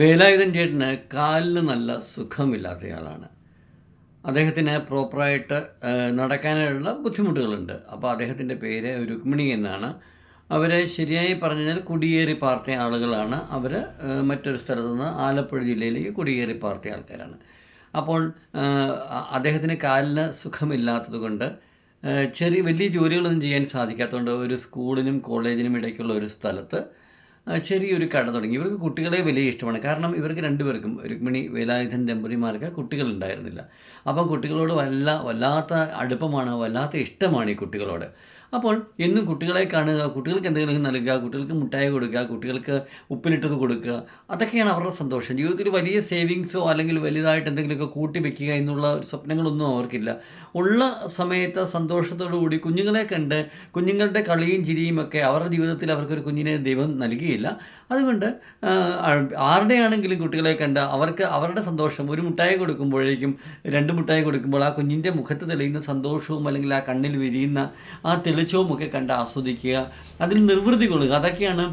വേലായുധൻ ചേട്ടന് കാലിന് നല്ല സുഖമില്ലാത്തയാളാണ്. അദ്ദേഹത്തിന് പ്രോപ്പറായിട്ട് നടക്കാനുള്ള ബുദ്ധിമുട്ടുകളുണ്ട്. അപ്പോൾ അദ്ദേഹത്തിന്റെ പേര് രുക്മിണി എന്നാണ്. അവരെ ശരിയായി പറഞ്ഞാൽ കുടിയേറി പാർത്തിയ ആളുകളാണ്. അവർ മറ്റൊരു സ്ഥലത്ത് നിന്ന് ആലപ്പുഴ ജില്ലയിലേക്ക് കുടിയേറി പാർത്തിയ ആൾക്കാരാണ്. അപ്പോൾ അദ്ദേഹത്തിന് കാലിന് സുഖമില്ലാത്തത് കൊണ്ട് ചെറിയ വലിയ ജോലികളൊന്നും ചെയ്യാൻ സാധിക്കാത്തതുകൊണ്ട് ഒരു സ്കൂളിനും കോളേജിനും ഇടയ്ക്കുള്ള ഒരു സ്ഥലത്ത് ചെറിയൊരു കട തുടങ്ങി. ഇവർക്ക് കുട്ടികളെ വലിയ ഇഷ്ടമാണ്. കാരണം ഇവർക്ക് രണ്ടുപേർക്കും രുക്മിണി വേലായുധൻ ദമ്പതിമാർക്ക് കുട്ടികളുണ്ടായിരുന്നില്ല. അപ്പം കുട്ടികളോട് വല്ല വല്ലാത്ത അടുപ്പമാണ് വല്ലാത്ത ഇഷ്ടമാണ് ഈ കുട്ടികളോട്. അപ്പോൾ എന്നും കുട്ടികളെ കാണുക കുട്ടികൾക്ക് എന്തെങ്കിലും നൽകുക കുട്ടികൾക്ക് മുട്ടായി കൊടുക്കുക കുട്ടികൾക്ക് ഉപ്പിലിട്ടത് കൊടുക്കുക അതൊക്കെയാണ് അവരുടെ സന്തോഷം. ജീവിതത്തിൽ വലിയ സേവിങ്സോ അല്ലെങ്കിൽ വലുതായിട്ട് എന്തെങ്കിലുമൊക്കെ കൂട്ടി വെക്കുക എന്നുള്ള ഒരു സ്വപ്നങ്ങളൊന്നും അവർക്കില്ല. ഉള്ള സമയത്ത് സന്തോഷത്തോടു കൂടി കുഞ്ഞുങ്ങളെ കണ്ട് കുഞ്ഞുങ്ങളുടെ കളിയും ചിരിയും ഒക്കെ അവരുടെ ജീവിതത്തിൽ അവർക്കൊരു കുഞ്ഞിനെ ദൈവം നൽകിയില്ല. അതുകൊണ്ട് ആരുടെയാണെങ്കിലും കുട്ടികളെ കണ്ട് അവർക്ക് അവരുടെ സന്തോഷം ഒരു മുട്ടായി കൊടുക്കുമ്പോഴേക്കും രണ്ട് മുട്ടായി കൊടുക്കുമ്പോൾ ആ കുഞ്ഞിന്റെ മുഖത്ത് തെളിയുന്ന സന്തോഷവും അല്ലെങ്കിൽ ആ കണ്ണിൽ വിരിയുന്ന ആ തെളിച്ചവും ഒക്കെ കണ്ട് ആസ്വദിക്കുക അതിൽ നിർവൃതി കൊള്ളുക. അതൊക്കെയാണ്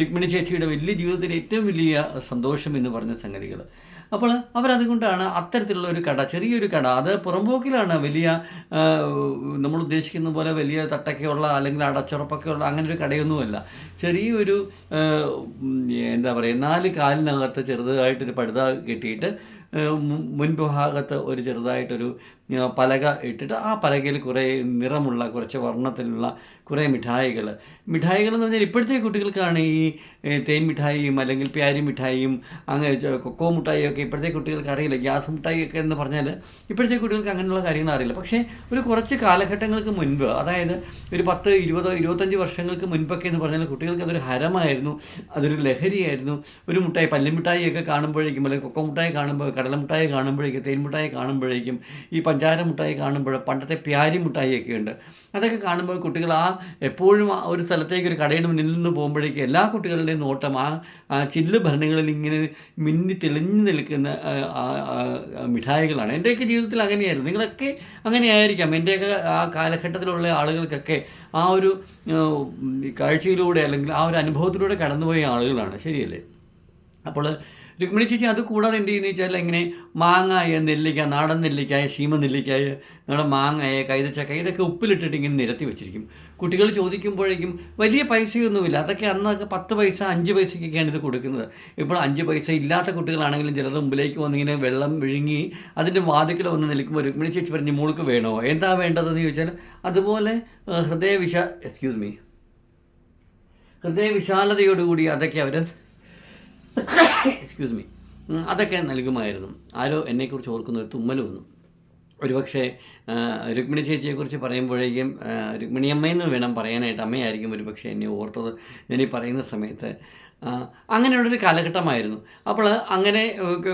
രുക്മിണി ചേച്ചിയുടെ വലിയ ജീവിതത്തിലെ ഏറ്റവും വലിയ സന്തോഷം എന്ന് പറഞ്ഞ സംഗതികൾ അപ്പോൾ അവരതുകൊണ്ടാണ് അത്തരത്തിലുള്ള ഒരു കട ചെറിയൊരു കട. അത് പുറമ്പോക്കിലാണ് വലിയ നമ്മൾ ഉദ്ദേശിക്കുന്ന പോലെ വലിയ തട്ടൊക്കെയുള്ള അല്ലെങ്കിൽ അടച്ചുറപ്പൊക്കെ ഉള്ള അങ്ങനെ ഒരു കടയൊന്നുമല്ല ചെറിയൊരു എന്താ പറയുക നാല് കാലിനകത്ത് ചെറുതായിട്ടൊരു പടുത കെട്ടിയിട്ട് ആ, മു- മുൻപ് ഭാഗത്ത് ഒരു ചെറുതായിട്ടൊരു പലക ഇട്ടിട്ട് ആ പലകയിൽ കുറേ നിറമുള്ള കുറച്ച് വർണത്തിലുള്ള കുറേ മിഠായികൾ. മിഠായികൾ എന്ന് പറഞ്ഞാൽ ഇപ്പോഴത്തെ കുട്ടികൾക്കാണ് ഈ തേൻ മിഠായിയും അല്ലെങ്കിൽ പ്യാരി മിഠായിയും അങ്ങനെ കൊക്കോ മിഠായിയും ഒക്കെ ഇപ്പോഴത്തെ കുട്ടികൾക്ക് അറിയില്ല. ഗ്യാസ് മിഠായി ഒക്കെ എന്ന് പറഞ്ഞാൽ ഇപ്പോഴത്തെ കുട്ടികൾക്ക് അങ്ങനെയുള്ള കാര്യങ്ങൾ അറിയില്ല. പക്ഷേ ഒരു കുറച്ച് കാലഘട്ടങ്ങൾക്ക് മുൻപ് അതായത് ഒരു പത്ത് ഇരുപതോ ഇരുപത്തഞ്ച് വർഷങ്ങൾക്ക് മുൻപൊക്കെ എന്ന് പറഞ്ഞാൽ കുട്ടികൾക്ക് അതൊരു ഹരമായിരുന്നു അതൊരു ലഹരിയായിരുന്നു. ഒരു മുട്ടായി പല്ലിമിഠായി ഒക്കെ കാണുമ്പോഴേക്കും അല്ലെങ്കിൽ കൊക്കോ മിഠായി കാണുമ്പോൾ കടല മിഠായി കാണുമ്പോഴേക്കും തേൻമുട്ടായി കാണുമ്പോഴേക്കും ഈ പഞ്ചാര മുട്ടായി കാണുമ്പോൾ പണ്ടത്തെ പ്യാരി മുട്ടായിയൊക്കെ ഉണ്ട്. അതൊക്കെ കാണുമ്പോൾ കുട്ടികൾ ആ എപ്പോഴും ആ ഒരു സ്ഥലത്തേക്ക് ഒരു കടയുടെ മുന്നിൽ നിന്ന് പോകുമ്പോഴേക്കും എല്ലാ കുട്ടികളുടെയും നോട്ടം ആ ചില്ല് ഭരണങ്ങളിൽ ഇങ്ങനെ മിന്നി തെളിഞ്ഞു നിൽക്കുന്ന മിഠായികളാണ്. എന്റെയൊക്കെ ജീവിതത്തിൽ അങ്ങനെയായിരുന്നു. നിങ്ങളൊക്കെ അങ്ങനെയായിരിക്കാം. എന്റെയൊക്കെ ആ കാലഘട്ടത്തിലുള്ള ആളുകൾക്കൊക്കെ ആ ഒരു കാഴ്ചയിലൂടെ അല്ലെങ്കിൽ ആ ഒരു അനുഭവത്തിലൂടെ കടന്നുപോയ ആളുകളാണ്. ശരിയല്ലേ? അപ്പോൾ രുക്മിണി ചേച്ചി അത് കൂടാതെ എന്ത് ചെയ്യുന്നത് വെച്ചാൽ ഇങ്ങനെ മാങ്ങായ നെല്ലിക്ക നാടൻ നെല്ലിക്കായ ശീമ നെല്ലിക്കായ നമ്മുടെ മാങ്ങായ കൈതച്ചക്ക ഇതൊക്കെ ഉപ്പിലിട്ടിട്ട് ഇങ്ങനെ നിരത്തി വെച്ചിരിക്കും. കുട്ടികൾ ചോദിക്കുമ്പോഴേക്കും വലിയ പൈസയൊന്നുമില്ല. അതൊക്കെ അന്നൊക്കെ പത്ത് പൈസ അഞ്ച് പൈസയ്ക്കൊക്കെയാണ് ഇത് കൊടുക്കുന്നത്. ഇപ്പോൾ അഞ്ച് പൈസ ഇല്ലാത്ത കുട്ടികളാണെങ്കിലും ചിലരുടെ മുമ്പിലേക്ക് വന്നിങ്ങനെ വെള്ളം വിഴുങ്ങി അതിന്റെ വാതിക്കൽ വന്ന് നിൽക്കുമ്പോൾ രുക്മിണി ചേച്ചി പറഞ്ഞ് മോൾക്ക് വേണോ? എന്താ വേണ്ടതെന്ന് ചോദിച്ചാൽ അതുപോലെ ഹൃദയവിശ എക്സ്ക്യൂസ് മീ ഹൃദയവിശാലതയോടുകൂടി അതൊക്കെ അവർ എക്സ്ക്യൂസ് മീ അതൊക്കെ നൽകുമായിരുന്നു. ആരോ എന്നെക്കുറിച്ച് ഓർക്കുന്ന ഒരു തുമ്മൽ വന്നു. ഒരുപക്ഷെ രുക്മിണി ചേച്ചിയെക്കുറിച്ച് പറയുമ്പോഴേക്കും രുക്മിണിയമ്മയെന്ന് വേണം പറയാനായിട്ട് അമ്മയായിരിക്കും ഒരുപക്ഷെ എന്നെ ഓർത്തത്. ഞാനീ പറയുന്ന സമയത്ത് അങ്ങനെയുള്ളൊരു കാലഘട്ടമായിരുന്നു. അപ്പോൾ അങ്ങനെ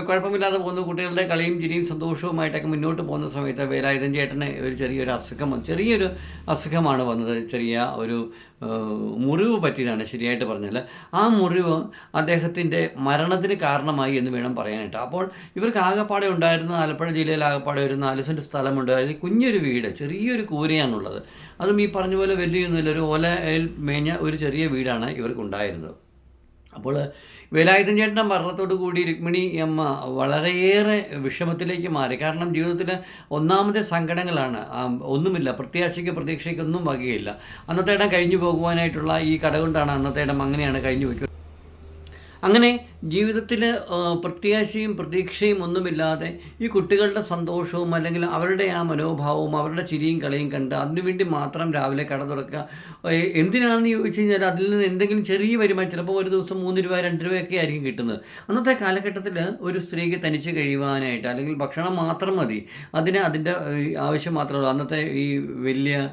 കുഴപ്പമില്ലാതെ പോകുന്ന കുട്ടികളുടെ കളിയും ചിരിയും സന്തോഷവുമായിട്ടൊക്കെ മുന്നോട്ട് പോകുന്ന സമയത്ത് വേലായുധൻ ചേട്ടന് ഒരു ചെറിയൊരു അസുഖം. ചെറിയൊരു അസുഖമാണ് വന്നത്. ചെറിയ ഒരു മുറിവ് പറ്റിയതാണ് ശരിയായിട്ട് പറഞ്ഞാൽ ആ മുറിവ് അദ്ദേഹത്തിന്റെ മരണത്തിന് കാരണമായി എന്ന് വേണം പറയാനായിട്ട്. അപ്പോൾ ഇവർക്ക് ആകപ്പാടെ ഉണ്ടായിരുന്ന ആലപ്പുഴ ജില്ലയിൽ ആകപ്പാടെ ഒരു നാല് സെന്റ് സ്ഥലമുണ്ട്. അതിൽ കുഞ്ഞൊരു വീട് ചെറിയൊരു കൂരയാണുള്ളത്. അതും ഈ പറഞ്ഞ പോലെ വലിയൊന്നുമില്ല. ഒരു ഓലയിൽ മേഞ്ഞ ഒരു ചെറിയ വീടാണ് ഇവർക്കുണ്ടായിരുന്നത്. അപ്പോൾ വേലായുധൻ ചേട്ടന്റെ മരണത്തോടു കൂടി രുക്മിണി അമ്മ വളരെയേറെ വിഷമത്തിലേക്ക് മാറി. കാരണം ജീവിതത്തിൽ ഒന്നാമത്തെ സങ്കടങ്ങളാണ്. ഒന്നുമില്ല. പ്രത്യാശയ്ക്ക് പ്രതീക്ഷയ്ക്കൊന്നും വകയില്ല. അന്നത്തെ ഇടം കഴിഞ്ഞു പോകുവാനായിട്ടുള്ള ഈ കട കൊണ്ടാണ് അന്നത്തെ ഇടം അങ്ങനെയാണ് കഴിഞ്ഞു വയ്ക്കുന്നത് അങ്ങനെ ജീവിതത്തിൽ പ്രത്യാശയും പ്രതീക്ഷയും ഒന്നുമില്ലാതെ ഈ കുട്ടികളുടെ സന്തോഷവും അല്ലെങ്കിൽ അവരുടെ ആ മനോഭാവവും അവരുടെ ചിരിയും കളിയും കണ്ട് അതിനുവേണ്ടി മാത്രം രാവിലെ കട തുറക്കുക. എന്തിനാണെന്ന് ചോദിച്ചു കഴിഞ്ഞാൽ അതിൽ നിന്ന് എന്തെങ്കിലും ചെറിയ വരുമാനം ചിലപ്പോൾ ഒരു ദിവസം മൂന്ന് രൂപ രണ്ട് രൂപയൊക്കെ ആയിരിക്കും കിട്ടുന്നത്. അന്നത്തെ കാലഘട്ടത്തിൽ ഒരു സ്ത്രീക്ക് തനിച്ച് കഴിയുവാനായിട്ട് അല്ലെങ്കിൽ ഭക്ഷണം മാത്രം മതി. അതിന് അതിന്റെ ആവശ്യം മാത്രമേ അന്നത്തെ ഈ വലിയ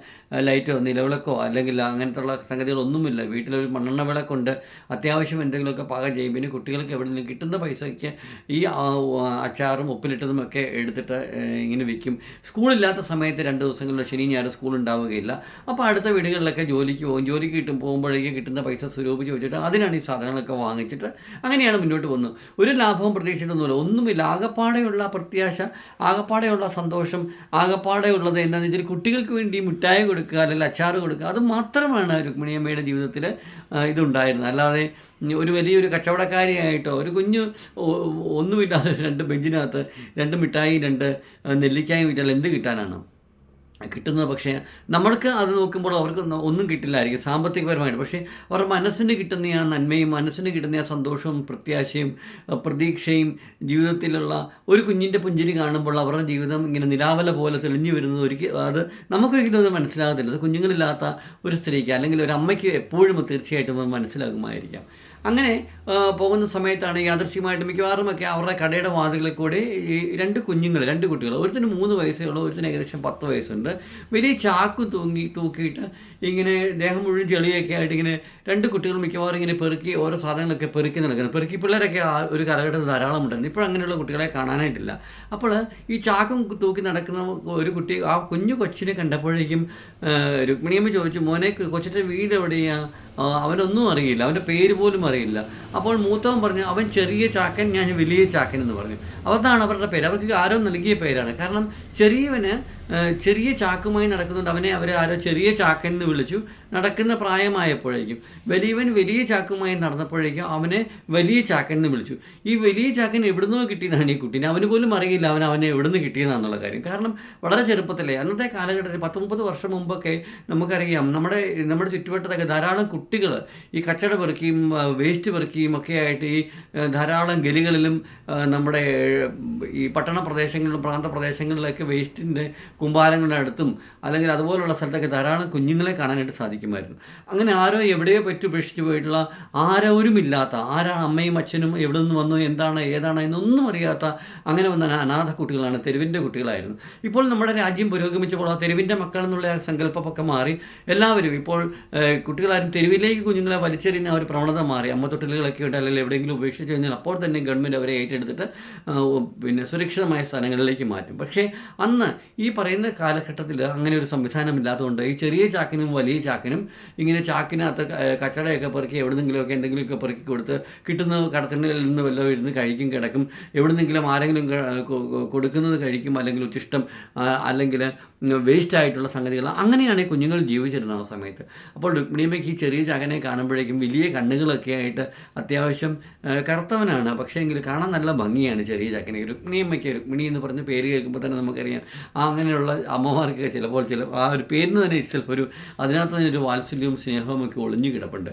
ലൈറ്റോ നിലവിളക്കോ അല്ലെങ്കിൽ അങ്ങനത്തെ ഉള്ള സംഗതികളൊന്നുമില്ല. വീട്ടിലൊരു മണ്ണെണ്ണ വിളക്കുണ്ട്. അത്യാവശ്യം എന്തെങ്കിലുമൊക്കെ പാകം ചെയ്യും. പിന്നെ കുട്ടികൾക്ക് എവിടെ നിന്ന് കിട്ടുന്ന പൈസയ്ക്ക് ഈ അച്ചാറും ഉപ്പിലിട്ടതും ഒക്കെ എടുത്തിട്ട് ഇങ്ങനെ വിൽക്കും സ്കൂളില്ലാത്ത സമയത്ത് രണ്ട് ദിവസങ്ങളിൽ ശനി ഞായർ സ്കൂൾ ഉണ്ടാവുകയില്ല. അപ്പോൾ അടുത്ത വീടുകളിലൊക്കെ ജോലിക്ക് പോകും. ജോലിക്ക് കിട്ടും പോകുമ്പോഴേക്ക് കിട്ടുന്ന പൈസ സ്വരൂപിച്ച് വെച്ചിട്ട് അതിനാണ് ഈ സാധനങ്ങളൊക്കെ വാങ്ങിച്ചിട്ട് അങ്ങനെയാണ് മുന്നോട്ട് പോകുന്നത്. ഒരു ലാഭവും പ്രതീക്ഷിച്ചിട്ടൊന്നുമില്ല. ഒന്നുമില്ല. ആകപ്പാടെയുള്ള പ്രത്യാശ ആകപ്പാടെയുള്ള സന്തോഷം ആകപ്പാടെയുള്ളത് എന്താണെന്ന് വെച്ചാൽ കുട്ടികൾക്ക് വേണ്ടി മിഠായി കൊടുക്കുക അല്ലെങ്കിൽ അച്ചാറ് കൊടുക്കുക. അത് മാത്രമാണ് രുക്മിണിയമ്മയുടെ ജീവിതത്തിൽ ഇതുണ്ടായിരുന്നത്. അല്ലാതെ ഒരു വലിയൊരു കച്ചവടക്കാരിയായിട്ടോ ഒരു കുഞ്ഞു ഒന്നുമില്ലാതെ രണ്ട് ബെഞ്ചിനകത്ത് രണ്ട് മിഠായി രണ്ട് നെല്ലിക്കായും വിറ്റാൽ എന്ത് കിട്ടാനാണ്? കിട്ടുന്നത് പക്ഷേ നമ്മൾക്ക് അത് നോക്കുമ്പോൾ അവർക്ക് ഒന്നും കിട്ടില്ലായിരിക്കും സാമ്പത്തികപരമായിട്ട്. പക്ഷേ അവരുടെ മനസ്സിന് കിട്ടുന്ന ആ നന്മയും മനസ്സിന് കിട്ടുന്ന ആ സന്തോഷവും പ്രത്യാശയും പ്രതീക്ഷയും ജീവിതത്തിലുള്ള ഒരു കുഞ്ഞിന്റെ പുഞ്ചിരി കാണുമ്പോൾ അവരുടെ ജീവിതം ഇങ്ങനെ നിലാവല പോലെ തെളിഞ്ഞു വരുന്നത് ഒരിക്കൽ അത് നമുക്കൊരിക്കലും അത് മനസ്സിലാകത്തില്ല. അത് കുഞ്ഞുങ്ങളില്ലാത്ത ഒരു സ്ത്രീക്ക് അല്ലെങ്കിൽ ഒരു അമ്മയ്ക്ക് എപ്പോഴും തീർച്ചയായിട്ടും അത് മനസ്സിലാകുമായിരിക്കാം. അങ്ങനെ പോകുന്ന സമയത്താണ് യാദൃശ്യമായിട്ട് മിക്കവാറുമൊക്കെ അവരുടെ കടയുടെ വാതിലിൽ കൂടി ഈ രണ്ട് കുഞ്ഞുങ്ങൾ രണ്ട് കുട്ടികൾ ഒരുത്തിന് മൂന്ന് വയസ്സേ ഉള്ളൂ ഒരുത്തിന് ഏകദേശം പത്ത് വയസ്സുണ്ട്. വലിയ ചാക്ക് തൂങ്ങി തൂക്കിയിട്ട് ഇങ്ങനെ ദേഹം മുഴുവൻ ചെളിയൊക്കെ ആയിട്ട് ഇങ്ങനെ രണ്ട് കുട്ടികൾ മിക്കവാറും ഇങ്ങനെ പെറുക്കി ഓരോ സാധനങ്ങളൊക്കെ പെറുക്കി നടക്കുന്നത് പെറുക്കി പിള്ളേരൊക്കെ ഒരു കാലഘട്ടത്തിൽ ധാരാളം ഉണ്ടായിരുന്നു. ഇപ്പോൾ അങ്ങനെയുള്ള കുട്ടികളെ കാണാനായിട്ടില്ല. അപ്പോൾ ഈ ചാക്കും തൂക്കി നടക്കുന്ന ഒരു കുട്ടി ആ കുഞ്ഞു കൊച്ചിനെ കണ്ടപ്പോഴേക്കും രുക്മിണിയമ്മ ചോദിച്ചു മോനെ കൊച്ചിന്റെ വീട് എവിടെയാണ് അവനൊന്നും അറിയില്ല അവന്റെ പേര് പോലും അറിയില്ല. അപ്പോൾ മൂത്തവൻ പറഞ്ഞു അവൻ ചെറിയ ചാക്കൻ ഞാൻ വലിയ ചാക്കൻ എന്ന് പറഞ്ഞു. അതാണ് അവരുടെ പേര്. അവർക്ക് ആരോ നൽകിയ പേരാണ്. കാരണം ചെറിയവന് ചെറിയ ചാക്കുമായി നടക്കുന്നുണ്ട്. അവനെ അവർ ആരോ ചെറിയ ചാക്കൻ എന്ന് വിളിച്ചു. നടക്കുന്ന പ്രായമായപ്പോഴേക്കും വലിയവൻ വലിയ ചാക്കുമായി നടന്നപ്പോഴേക്കും അവനെ വലിയ ചാക്കൻ എന്ന് വിളിച്ചു. ഈ വലിയ ചാക്കൻ എവിടുന്നോ കിട്ടിയതാണ് ഈ കുട്ടീനെ. അവന് പോലും അറിയില്ല അവൻ അവനെ എവിടുന്ന് കിട്ടിയതാണെന്നുള്ള കാര്യം. കാരണം വളരെ ചെറുപ്പത്തിലേ അന്നത്തെ കാലഘട്ടത്തിൽ പത്ത് മുപ്പത് വർഷം മുമ്പൊക്കെ നമുക്കറിയാം നമ്മുടെ നമ്മുടെ ചുറ്റുവട്ടത്തൊക്കെ ധാരാളം കുട്ടികൾ ഈ കച്ചട പെറുക്കിയും വേസ്റ്റ് പെറുക്കിയും ഒക്കെ ആയിട്ട് ഈ ധാരാളം ഗലികളിലും നമ്മുടെ ഈ പട്ടണ പ്രദേശങ്ങളിലും പ്രാന്ത പ്രദേശങ്ങളിലൊക്കെ വേസ്റ്റിന്റെ കുമ്പാരങ്ങളുടെ അടുത്തും അല്ലെങ്കിൽ അതുപോലുള്ള സ്ഥലത്തൊക്കെ ധാരാളം കുഞ്ഞുങ്ങളെ കാണാനായിട്ട് സാധിക്കുമായിരുന്നു. അങ്ങനെ ആരോ എവിടെയോ പറ്റി ഉപേക്ഷിച്ച് പോയിട്ടുള്ള ആരോരുമില്ലാത്ത ആരാണ് അമ്മയും അച്ഛനും എവിടെ നിന്ന് വന്നു എന്താണ് ഏതാണ് എന്നൊന്നും അറിയാത്ത അങ്ങനെ വന്ന അനാഥ കുട്ടികളാണ് തെരുവിന്റെ കുട്ടികളായിരുന്നു. ഇപ്പോൾ നമ്മുടെ രാജ്യം പുരോഗമിച്ചപ്പോൾ ആ തെരുവിന്റെ മക്കൾ എന്നുള്ള സങ്കല്പമൊക്കെ മാറി. എല്ലാവരും ഇപ്പോൾ കുട്ടികളാരും തെരുവിലേക്ക് കുഞ്ഞുങ്ങളെ വലിച്ചെറിയുന്ന ഒരു പ്രവണത മാറി. അമ്മ തൊട്ടിലുകളൊക്കെ ഉണ്ട് അല്ലെങ്കിൽ എവിടെയെങ്കിലും ഉപേക്ഷിച്ച് കഴിഞ്ഞാൽ അപ്പോൾ തന്നെ ഗവൺമെന്റ് അവരെ ഏറ്റെടുത്തിട്ട് പിന്നെ സുരക്ഷിതമായ സ്ഥലങ്ങളിലേക്ക് മാറ്റും. പക്ഷേ അന്ന് ഈ പറയുന്ന കാലഘട്ടത്തിൽ അങ്ങനെ ഒരു സംവിധാനം ഇല്ലാത്തതുകൊണ്ട് ഈ ചെറിയ ചാക്കിനും വലിയ ചാക്കിനും ഇങ്ങനെ ചാക്കിനകത്ത് കച്ചടയൊക്കെ പെറുക്കി എവിടെന്നെങ്കിലുമൊക്കെ എന്തെങ്കിലുമൊക്കെ പെറുക്കി കൊടുത്ത് കിട്ടുന്ന കടത്തിനിൽ നിന്ന് വല്ലതും ഇരുന്ന് കഴിക്കും കിടക്കും. എവിടെന്നെങ്കിലും ആരെങ്കിലും കൊടുക്കുന്നത് കഴിക്കും അല്ലെങ്കിൽ ഉച്ചിഷ്ടം അല്ലെങ്കിൽ വേസ്റ്റ് ആയിട്ടുള്ള സംഗതികൾ അങ്ങനെയാണ് കുഞ്ഞുങ്ങൾ ജീവിച്ചിരുന്നത് ആ സമയത്ത്. അപ്പോൾ രുക്മിണിയമ്മയ്ക്ക് ഈ ചെറിയ ചകനെ കാണുമ്പോഴേക്കും വലിയ കണ്ണുകളൊക്കെ ആയിട്ട് അത്യാവശ്യം കറുത്തവനാണ്. പക്ഷേ എങ്കിൽ കാണാൻ നല്ല ഭംഗിയാണ് ചെറിയ ചക്കനെ രുക്മിണിയമ്മയ്ക്ക് രുക്മിണി എന്ന് പറഞ്ഞ് പേര് കേൾക്കുമ്പോൾ തന്നെ നമുക്കറിയാം അങ്ങനെയുള്ള അമ്മമാർക്കൊക്കെ ചിലപ്പോൾ ചില ആ ഒരു പേരിന് തന്നെ ഇറ്റ്സെൽഫ് ഒരു അതിനകത്ത് തന്നെ ഒരു വാത്സല്യവും സ്നേഹവും ഒക്കെ ഒളിഞ്ഞു കിടപ്പുണ്ട്.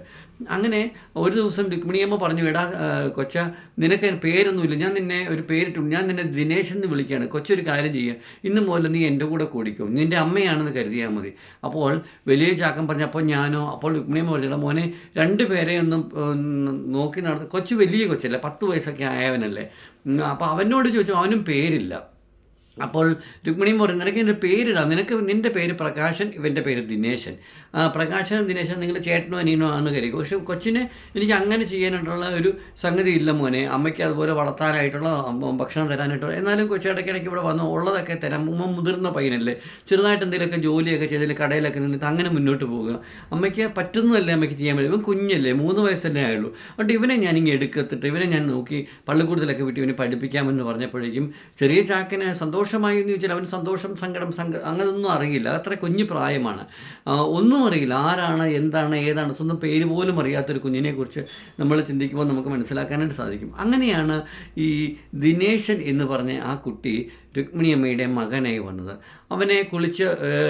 അങ്ങനെ ഒരു ദിവസം രുക്മിണിയമ്മ പറഞ്ഞു എടാ കൊച്ച നിനക്ക് പേരൊന്നുമില്ല. ഞാൻ നിന്നെ ഒരു പേരിട്ടുണ്ട് ഞാൻ നിന്നെ ദിനേശ് എന്ന് വിളിക്കുകയാണ്. കൊച്ചൊരു കാര്യം ചെയ്യുക ഇന്ന് മുതൽ നീ എന്റെ കൂടെ കൂടിക്കും. നിന്റെ അമ്മയാണെന്ന് കരുതിയാൽ മതി. അപ്പോൾ വലിയ ചാക്കം പറഞ്ഞു അപ്പോൾ ഞാനോ? അപ്പോൾ രുക്മിണിയമ്മ പറഞ്ഞിട്ട് മോനെ രണ്ട് പേരെ ഒന്നും നോക്കി നടന്ന് കൊച്ചു വലിയ കൊച്ചല്ലേ പത്ത് വയസ്സൊക്കെ ആയവനല്ലേ. അപ്പോൾ അവനോട് ചോദിച്ചു അവനും പേരില്ല. അപ്പോൾ രുക്മിണി പറഞ്ഞു നിനക്ക് എന്റെ പേരിടാം. നിനക്ക് നിന്റെ പേര് പ്രകാശൻ ഇവന്റെ പേര് ദിനേശൻ. പ്രകാശനും ദിനേശൻ നിങ്ങളുടെ ചേട്ടനോ അനിയനോ ആണെന്ന് കരുതി. പക്ഷെ കൊച്ചിന് എനിക്ക് അങ്ങനെ ചെയ്യാനായിട്ടുള്ള ഒരു സംഗതി ഇല്ല മോനെ. അമ്മയ്ക്ക് അതുപോലെ വളർത്താനായിട്ടുള്ള ഭക്ഷണം തരാനായിട്ടുള്ള. എന്നാലും കൊച്ചിടയ്ക്കിടയ്ക്ക് ഇവിടെ വന്ന് ഉള്ളതൊക്കെ തരാം. ഉമ്മ മുതിർന്ന പയ്യനല്ലേ. ചെറുതായിട്ട് എന്തെങ്കിലുമൊക്കെ ജോലിയൊക്കെ ചെയ്തതിൽ കടയിലൊക്കെ നിന്നിട്ട് അങ്ങനെ മുന്നോട്ട് പോകുക അമ്മയ്ക്ക് പറ്റുന്നതല്ലേ അമ്മയ്ക്ക് ചെയ്യാൻ പറ്റും ഇവൻ കുഞ്ഞല്ലേ മൂന്ന് വയസ്സല്ലേ ആയുള്ളൂ. അതുകൊണ്ട് ഇവനെ ഞാൻ ഞാനിങ്ങനെ എടുക്കത്തിട്ട് ഇവനെ ഞാൻ നോക്കി പള്ളിക്കൂടുതലൊക്കെ വിട്ട് ഇവനെ പഠിപ്പിക്കാമെന്ന് പറഞ്ഞപ്പോഴേക്കും ചെറിയ ചാക്കിന് സന്തോഷമായി എന്ന് ചോദിച്ചാൽ അവന് സന്തോഷം സങ്കടം സങ്ക അങ്ങനൊന്നും അറിയില്ല. അത്ര കുഞ്ഞു പ്രായമാണ്. ഒന്നും അറിയില്ല. ആരാണ് എന്താണ് ഏതാണ് സ്വന്തം പേര് പോലും അറിയാത്തൊരു കുഞ്ഞിനെക്കുറിച്ച് നമ്മൾ ചിന്തിക്കുമ്പോൾ നമുക്ക് മനസ്സിലാക്കാനായിട്ട് സാധിക്കും. അങ്ങനെയാണ് ഈ ദിനേശൻ എന്ന് പറഞ്ഞ ആ കുട്ടി രുക്മിണിയമ്മയുടെ മകനായി വന്നത്. അവനെ കുളിച്ച്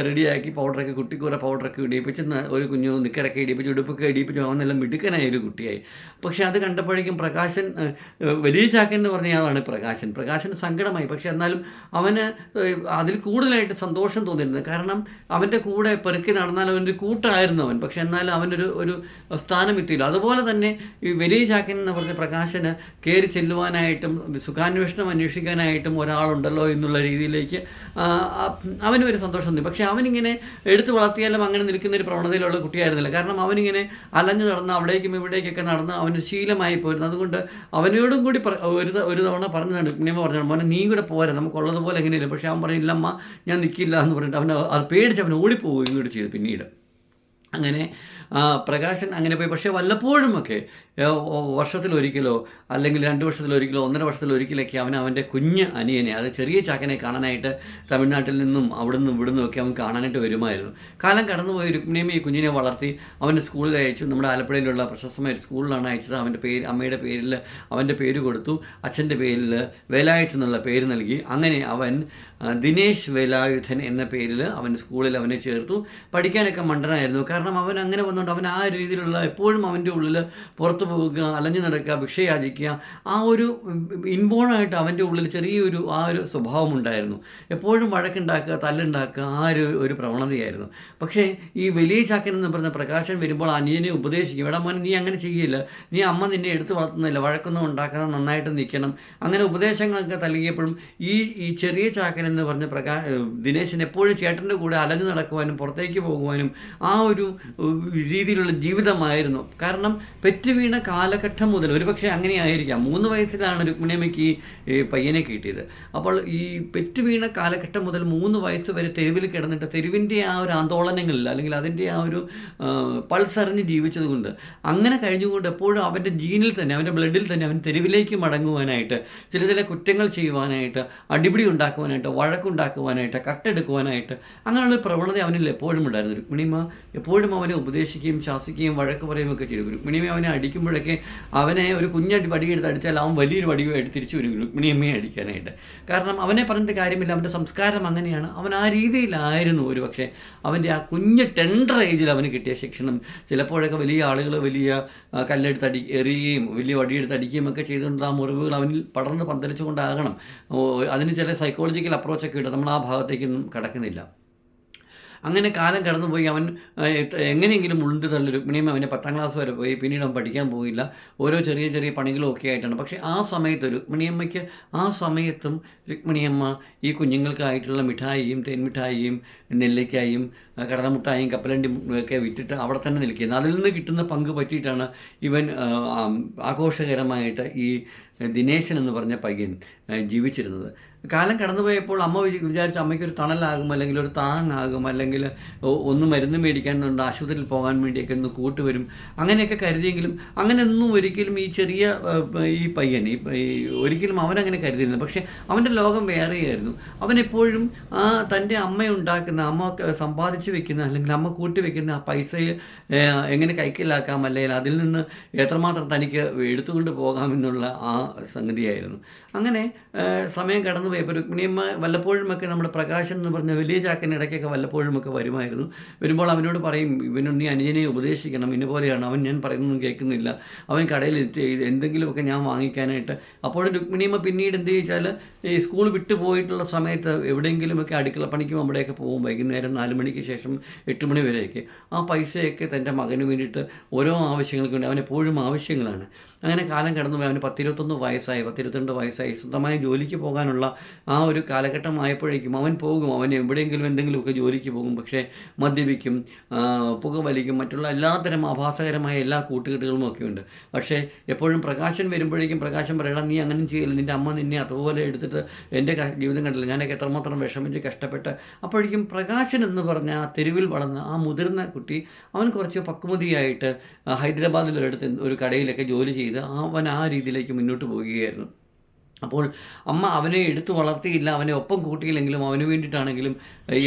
റെഡിയാക്കി പൗഡറൊക്കെ കുട്ടിക്കൂറ പൗഡറൊക്കെ ഇടിയിപ്പിച്ച് ഒരു കുഞ്ഞു നിക്കറൊക്കെ ഇടിപ്പിച്ച് ഉടുപ്പൊക്കെ ഇടിപ്പിച്ച് അവനെല്ലാം മിടുക്കനായ ഒരു കുട്ടിയായി. പക്ഷേ അത് കണ്ടപ്പോഴേക്കും പ്രകാശൻ വലിയ ചാക്കൻ എന്ന് പറഞ്ഞയാളാണ് പ്രകാശൻ. പ്രകാശന് സങ്കടമായി. പക്ഷേ എന്നാലും അവന് അതിൽ കൂടുതലായിട്ട് സന്തോഷം തോന്നിയിരുന്നത് കാരണം അവന്റെ കൂടെ പെറുക്കി നടന്നാൽ അവന്റെ കൂട്ടായിരുന്നു അവൻ. പക്ഷേ എന്നാലും അവനൊരു ഒരു സ്ഥാനം എത്തിയില്ല. അതുപോലെ തന്നെ ഈ വലിയ ചാക്കൻ എന്ന് പറഞ്ഞ പ്രകാശന് കയറി ചെല്ലുവാനായിട്ടും സുഖാന്വേഷണം അന്വേഷിക്കാനായിട്ടും ഒരാളുണ്ടല്ലോ എന്നുള്ള രീതിയിലേക്ക് അവനും ഒരു സന്തോഷം തോന്നി. പക്ഷേ അവനിങ്ങനെ എടുത്തു വളർത്തിയാലും അങ്ങനെ നിൽക്കുന്ന ഒരു പ്രവണതയിലുള്ള കുട്ടിയായിരുന്നില്ല. കാരണം അവനിങ്ങനെ അലഞ്ഞു നടന്ന് അവിടേക്കും ഇവിടേക്കൊക്കെ നടന്ന് അവന് ശീലമായി പോയിരുന്നു. അതുകൊണ്ട് അവനോടും കൂടി ഒരു ഒരു തവണ പറഞ്ഞതാണ് കുഞ്ഞമ്മ പറഞ്ഞാണ് മോനെ നീ കൂടെ പോരാ നമുക്കുള്ളതുപോലെ എങ്ങനെയില്ല? പക്ഷേ അവൻ പറഞ്ഞു ഇല്ലമ്മ ഞാൻ നിൽക്കില്ല എന്ന് പറഞ്ഞിട്ട് അവൻ അത് പേടിച്ച് അവൻ ഓടിപ്പോവുകയും കൂടി ചെയ്തു പിന്നീട്. അങ്ങനെ പ്രകാശൻ അങ്ങനെ പോയി. പക്ഷേ വല്ലപ്പോഴുമൊക്കെ വർഷത്തിലൊരിക്കലോ അല്ലെങ്കിൽ രണ്ട് വർഷത്തിലൊരിക്കലോ ഒന്നര വർഷത്തിലൊരിക്കലൊക്കെ അവൻ അവന്റെ കുഞ്ഞ് അനിയനെ അത് ചെറിയ ചാക്കനെ കാണാനായിട്ട് തമിഴ്നാട്ടിൽ നിന്നും അവിടുന്ന് ഇവിടുന്നും ഒക്കെ അവൻ കാണാനായിട്ട് വരുമായിരുന്നു. കാലം കടന്നുപോയി രുക്മിണിയും ഈ കുഞ്ഞിനെ വളർത്തി അവന്റെ സ്കൂളിൽ അയച്ചു. നമ്മുടെ ആലപ്പുഴയിലുള്ള പ്രശസ്തമായ ഒരു സ്കൂളിലാണ് അയച്ചത്. അവന്റെ പേര് അമ്മയുടെ പേരിൽ അവന്റെ പേര് കൊടുത്തു. അച്ഛന്റെ പേരിൽ വേലായുധ് എന്നുള്ള പേര് നൽകി. അങ്ങനെ അവൻ ദിനേശ് വേലായുധൻ എന്ന പേരിൽ അവൻ സ്കൂളിൽ അവനെ ചേർത്തു. പഠിക്കാനൊക്കെ മണ്ടനായിരുന്നു. കാരണം അവൻ അങ്ങനെ വന്നുകൊണ്ട് അവൻ ആ രീതിയിലുള്ള എപ്പോഴും അവന്റെ ഉള്ളിൽ പുറത്തു പോവുക അലഞ്ഞു നടക്കുക ഭിക്ഷയാചിക്കുക ആ ഒരു ഇൻബോണായിട്ട് അവന്റെ ഉള്ളിൽ ചെറിയൊരു ആ ഒരു സ്വഭാവം ഉണ്ടായിരുന്നു എപ്പോഴും വഴക്കുണ്ടാക്കുക തല്ലുണ്ടാക്കുക ആ ഒരു ഒരു പ്രവണതയായിരുന്നു. പക്ഷേ ഈ വലിയ ചാക്കൻ എന്ന് പറഞ്ഞ പ്രകാശം വരുമ്പോൾ അനിയനെ ഉപദേശിക്കും ഇവിടെ മോനെ നീ അങ്ങനെ ചെയ്യില്ല. നീ അമ്മ നിന്നെ എടുത്തു വളർത്തുന്നില്ല വഴക്കൊന്നും ഉണ്ടാക്കാതെ നന്നായിട്ട് നിൽക്കണം. അങ്ങനെ ഉപദേശങ്ങളൊക്കെ നൽകിയപ്പോഴും ഈ ഈ ചെറിയ ചാക്കൻ എന്ന് പറഞ്ഞ പ്രകാ ദിനേശൻ എപ്പോഴും ചേട്ടന്റെ കൂടെ അലഞ്ഞു നടക്കുവാനും പുറത്തേക്ക് പോകുവാനും ആ ഒരു രീതിയിലുള്ള ജീവിതമായിരുന്നു. കാരണം പെറ്റു വീണ കാലഘട്ടം മുതൽ ഒരുപക്ഷെ അങ്ങനെ ആയിരിക്കാം മൂന്ന് വയസ്സിലാണ് രുക്മിണിയമ്മയ്ക്ക് ഈ പയ്യനെ കിട്ടിയത്. അപ്പോൾ ഈ പെറ്റു വീണ കാലഘട്ടം മുതൽ മൂന്ന് വയസ്സ് വരെ തെരുവിൽ കിടന്നിട്ട് തെരുവിന്റെ ആ ഒരു ആന്തോളനങ്ങളിൽ അല്ലെങ്കിൽ അതിന്റെ ആ ഒരു പൾസ് അറിഞ്ഞ് ജീവിച്ചതുകൊണ്ട് അങ്ങനെ കഴിഞ്ഞുകൊണ്ട് എപ്പോഴും അവന്റെ ജീനിൽ തന്നെ അവന്റെ ബ്ലഡിൽ തന്നെ അവൻ തെരുവിലേക്ക് മടങ്ങുവാനായിട്ട് ചില ചില കുറ്റങ്ങൾ ചെയ്യുവാനായിട്ട് അടിപിടി ഉണ്ടാക്കുവാനായിട്ട് വഴക്കുണ്ടാക്കുവാനായിട്ട് കട്ടെടുക്കുവാനായിട്ട് അങ്ങനെയുള്ള പ്രവണത അവനിൽ എപ്പോഴും ഉണ്ടായിരുന്നു. രുക്മിണിമ എപ്പോഴും അവനെ ഉപദേശിക്കുകയും ശാസിക്കുകയും വഴക്ക് പറയുകയും ഒക്കെ ചെയ്തു. രുക്മിണിമ അവനെ അടിക്കുമ്പോഴൊക്കെ അവനെ ഒരു കുഞ്ഞടി വടിയെടുത്ത് അടിച്ചാൽ അവൻ വലിയൊരു വടിയുമായിട്ട് തിരിച്ചു വരും. രുക്മിണിയമ്മയെ അടിക്കാനായിട്ട്. കാരണം അവനെ പറഞ്ഞിട്ട് കാര്യമില്ല. അവന്റെ സംസ്കാരം അങ്ങനെയാണ്. അവൻ ആ രീതിയിലായിരുന്നു ഒരു പക്ഷേ അവന്റെ ആ കുഞ്ഞ് ടെൻഡർ ഏജിൽ അവന് കിട്ടിയ ശിക്ഷണം. ചിലപ്പോഴൊക്കെ വലിയ ആളുകൾ വലിയ കല്ലെടുത്ത് അടി എറിയുകയും വലിയ വടിയെടുത്ത് അടിക്കുകയും ഒക്കെ ചെയ്തുകൊണ്ട് ആ മുറിവുകൾ അവനിൽ പടർന്ന് പന്തലിച്ചുകൊണ്ടാകണം. അതിന് ചില സൈക്കോളജിക്കൽ അപ്രോച്ചൊക്കെ ഉണ്ട്. നമ്മൾ ആ ഭാഗത്തേക്കൊന്നും കടക്കുന്നില്ല. അങ്ങനെ കാലം കടന്നുപോയി അവൻ എങ്ങനെയെങ്കിലും ഉളുണ്ട് തള്ളി രുക്മിണിയും അവനെ പത്താം ക്ലാസ് വരെ പോയി പിന്നീട് അവൻ പഠിക്കാൻ പോയില്ല. ഓരോ ചെറിയ ചെറിയ പണികളും ഒക്കെ ആയിട്ടാണ്. പക്ഷേ ആ സമയത്ത് രുക്മിണിയമ്മയ്ക്ക് ആ സമയത്തും രുക്മിണിയമ്മ ഈ കുഞ്ഞുങ്ങൾക്കായിട്ടുള്ള മിഠായിയും തേൻമിഠായിയും നെല്ലിക്കായും കടലമുട്ടായും കപ്പലണ്ടി ഒക്കെ വിറ്റിട്ട് അവിടെ തന്നെ നിൽക്കുന്നത് അതിൽ നിന്ന് കിട്ടുന്ന പങ്ക് പറ്റിയിട്ടാണ് ഇവൻ ആഘോഷകരമായിട്ട് ഈ ദിനേശൻ എന്ന് പറഞ്ഞ പയ്യൻ ജീവിച്ചിരുന്നത്. കാലം കടന്നുപോയപ്പോൾ അമ്മ വിചാ- വിചാരിച്ചു അമ്മയ്ക്ക് ഒരു തണലാകും അല്ലെങ്കിൽ ഒരു താങ്ങാകും അല്ലെങ്കിൽ ഒന്ന് മരുന്ന് മേടിക്കാനുണ്ട് ആശുപത്രിയിൽ പോകാൻ വേണ്ടിയൊക്കെ ഒന്ന് കൂട്ടുവരും അങ്ങനെയൊക്കെ കരുതിയെങ്കിലും അങ്ങനെയൊന്നും ഒരിക്കലും ഈ ചെറിയ ഈ പയ്യൻ ഈ ഒരിക്കലും അവനങ്ങനെ കരുതിയിരുന്നു പക്ഷേ അവന്റെ ലോകം വേറെയായിരുന്നു. അവനെപ്പോഴും ആ തന്റെ അമ്മ ഉണ്ടാക്കുന്ന അമ്മ സമ്പാദിച്ചു വെക്കുന്ന അല്ലെങ്കിൽ അമ്മ കൂട്ടി വെക്കുന്ന ആ പൈസ എങ്ങനെ കൈക്കലാക്കാം അല്ലെങ്കിൽ അതിൽ നിന്ന് എത്രമാത്രം തനിക്ക് എടുത്തുകൊണ്ട് പോകാമെന്നുള്ള ആ സംഗതിയായിരുന്നു. അങ്ങനെ സമയം കടന്നു പോയപ്പോൾ രുക്മിണിയമ്മ വല്ലപ്പോഴുമൊക്കെ നമ്മുടെ പ്രകാശൻ എന്ന് പറഞ്ഞ വലിയ ചാക്കൻ ഇടയ്ക്കൊക്കെ വല്ലപ്പോഴുമൊക്കെ വരുമായിരുന്നു. വരുമ്പോൾ അവനോട് പറയും ഇവനു നീ അനുജനെ ഉപദേശിക്കണം. ഇന്നുപോലെയാണ് അവൻ ഞാൻ പറയുന്നൊന്നും കേൾക്കുന്നില്ല. അവൻ കടയിൽ എന്തെങ്കിലുമൊക്കെ ഞാൻ വാങ്ങിക്കാനായിട്ട്. അപ്പോൾ രുക്മിണിയമ്മ പിന്നീട് എന്ത് ചോദിച്ചാൽ ഈ സ്കൂൾ വിട്ടു പോയിട്ടുള്ള സമയത്ത് എവിടെയെങ്കിലുമൊക്കെ അടുക്കള പണിക്കും അവിടെയൊക്കെ പോകും. വൈകുന്നേരം നാല് മണിക്ക് ശേഷം എട്ട് മണി വരെയൊക്കെ. ആ പൈസയൊക്കെ തന്റെ മകന് വേണ്ടിയിട്ട് ഓരോ ആവശ്യങ്ങൾക്ക് വേണ്ടി അവനെപ്പോഴും ആവശ്യങ്ങളാണ്. അങ്ങനെ കാലം കടന്നു പോയി അവന് പത്തിരുപത്തൊന്ന് വയസ്സായി പത്തിരുപത്തിരണ്ട് വയസ്സായി സ്വന്തമായി ജോലിക്ക് പോകാനുള്ള ആ ഒരു കാലഘട്ടമായപ്പോഴേക്കും അവൻ പോകും അവൻ എവിടെയെങ്കിലും എന്തെങ്കിലുമൊക്കെ ജോലിക്ക് പോകും പക്ഷേ മദ്യപിക്കും പുകവലിക്കും മറ്റുള്ള എല്ലാത്തരം ആഭാസകരമായ എല്ലാ കൂട്ടുകെട്ടുകളും ഒക്കെ ഉണ്ട്. പക്ഷേ എപ്പോഴും പ്രകാശൻ വരുമ്പോഴേക്കും പ്രകാശൻ പറയണം നീ അങ്ങനെ ചെയ്യില്ല നിന്റെ അമ്മ നിന്നെ അതുപോലെ എടുത്തിട്ട് എന്റെ ജീവിതം കണ്ടില്ല ഞാനൊക്കെ എത്രമാത്രം വിഷമിച്ച് കഷ്ടപ്പെട്ട് അപ്പോഴേക്കും പ്രകാശൻ എന്ന് പറഞ്ഞ ആ തെരുവിൽ വളർന്ന ആ മുതിർന്ന കുട്ടി അവൻ കുറച്ച് പക്വതിയായിട്ട് ഹൈദരാബാദിലൊരിടത്ത് ഒരു കടയിലൊക്കെ ജോലി ചെയ്ത് അവൻ ആ രീതിയിലേക്ക് മുന്നോട്ട് പോവുകയായിരുന്നു. അപ്പോൾ അമ്മ അവനെ എടുത്തു വളർത്തിയില്ല അവനെ ഒപ്പം കൂട്ടിയില്ലെങ്കിലും അവന് വേണ്ടിയിട്ടാണെങ്കിലും